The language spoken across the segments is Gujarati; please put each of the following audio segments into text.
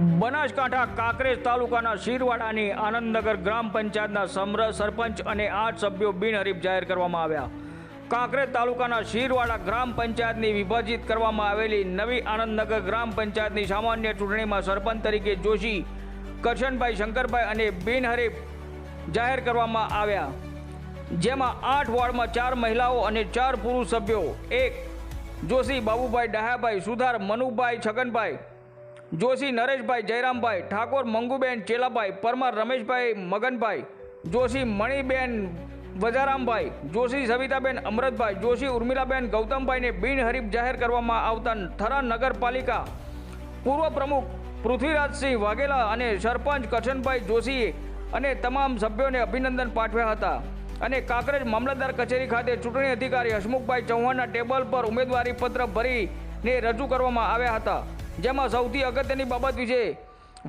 બનાસકાંઠા કાંકરેજ તાલુકાના શીરવાડાની આનંદનગર ગ્રામ પંચાયતના સમર સરપંચ અને આઠ સભ્યો બિનહરીફ જાહેર કરવામાં આવ્યા. કાંકરેજ તાલુકાના શીરવાડા ગ્રામ પંચાયતની વિભાજિત કરવામાં આવેલી નવી આનંદનગર ગ્રામ પંચાયતની સામાન્ય ચૂંટણીમાં સરપંચ તરીકે જોશી, કરશનભાઈ શંકરભાઈ અને બિનહરીફ જાહેર કરવામાં આવ્યા. જેમાં આઠ વોર્ડમાં ચાર મહિલાઓ અને ચાર પુરુષ સભ્યો, એક જોશી બાબુભાઈ ડહાભાઈ, સુધાર મનુભાઈ છગનભાઈ જોશી, નરેશભાઈ, જયરામભાઈ, ઠાકોર, મંગુબેન, ચેલાભાઈ, પરમાર, રમેશભાઈ, મગનભાઈ, જોશી, મણિબેન, વજારામભાઈ, જોશી, સવિતાબેન, અમરતભાઈ, જોશી, ઉર્મિલાબેન, ગૌતમભાઈને બિનહરીફ જાહેર કરવામાં આવતા થરા નગરપાલિકા પૂર્વ પ્રમુખ પૃથ્વીરાજસિંહ વાઘેલા અને સરપંચ કરશનભાઈ જોશીએ અને તમામ સભ્યોને અભિનંદન પાઠવ્યા હતા. અને કાંકરેજ મામલતદાર કચેરી ખાતે ચૂંટણી અધિકારી હસમુખભાઈ ચૌહાણના ટેબલ પર ઉમેદવારી પત્ર ભરીને રજૂ કરવામાં આવ્યા હતા. જેમાં સૌથી અગત્યની બાબત વિશે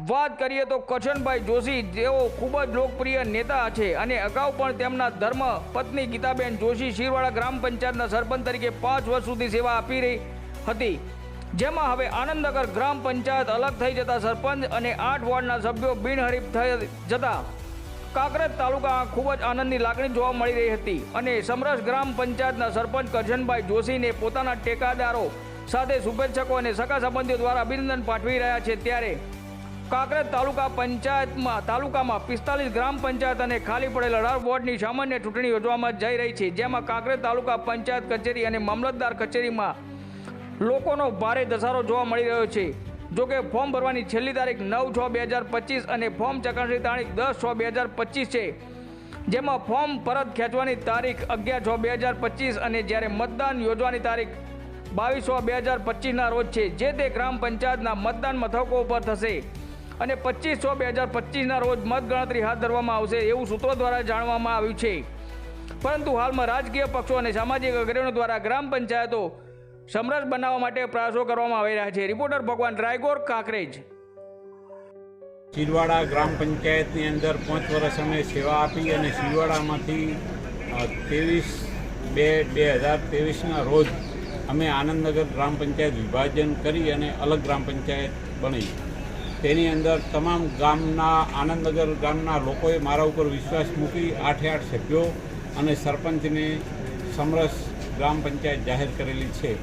વાત કરીએ તો કચનભાઈ જોશી, જેઓ ખૂબ જ લોકપ્રિય નેતા છે અને અગાઉ પણ તેમના ધર્મ પત્ની ગીતાબેન જોશી શિરવાડા ગ્રામ પંચાયતના સરપંચ તરીકે પાંચ વર્ષ સુધી સેવા આપી રહી હતી. જેમાં હવે આનંદનગર ગ્રામ પંચાયત અલગ થઈ જતા સરપંચ અને આઠ વોર્ડના સભ્યો બિનહરીફ થઈ જતા કાંકરેજ તાલુકા ખૂબ જ આનંદની લાગણી જોવા મળી રહી હતી અને સમરસ ગ્રામ પંચાયતના સરપંચ કરજનભાઈ જોશીને પોતાના ટેકાદારો સાથે શુભેચ્છકો અને સગા સંબંધીઓ દ્વારા અભિનંદન પાઠવી રહ્યા છે. ત્યારે કાંકરેજ તાલુકા પંચાયતમાં, તાલુકામાં પિસ્તાલીસ ગ્રામ પંચાયત અને ખાલી પડેલ અઢાર વોર્ડની સામાન્ય ચૂંટણી યોજવામાં જઈ રહી છે. જેમાં કાંકરેજ તાલુકા પંચાયત કચેરી અને મામલતદાર કચેરીમાં લોકોનો ભારે ધસારો જોવા મળી રહ્યો છે. જોકે ફોર્મ ભરવાની છેલ્લી તારીખ નવ છ બે હજાર પચીસ અને ફોર્મ ચકાસણી તારીખ દસ છ બે હજાર પચીસ છે. જેમાં ફોર્મ પરત ખેંચવાની તારીખ અગિયાર છ બે હજાર પચીસ અને જ્યારે મતદાન યોજવાની તારીખ બાવીસ બે હજાર પચીસના રોજ છે, જે તે ગ્રામ પંચાયતના મતદાન મથકો ઉપર થશે. અને પચીસ છ બે હજાર પચીસના રોજ મતગણતરી હાથ ધરવામાં આવશે એવું સૂત્રો દ્વારા જાણવામાં આવ્યું છે. પરંતુ હાલમાં રાજકીય પક્ષો અને સામાજિક અગ્રણીઓ દ્વારા ગ્રામ પંચાયતો સમરસ બનાવવા માટે પ્રયાસો કરવામાં આવી રહ્યા છે. રિપોર્ટર ભગવાન રાયગોર કાંકરેજ. શિરવાડા ગ્રામ પંચાયતની અંદર પાંચ વર્ષ અમે સેવા આપી અને શિરવાડામાંથી ત્રેવીસ બે બે હજાર ત્રેવીસના રોજ અમે આનંદનગર ગ્રામ પંચાયત વિભાજન કરી અને અલગ ગ્રામ પંચાયત બની. તેની અંદર તમામ ગામના, આનંદનગર ગામના લોકોએ મારા ઉપર વિશ્વાસ મૂકી આઠે આઠ સભ્યો અને સરપંચને સમરસ ગ્રામ પંચાયત જાહેર કરેલી છે.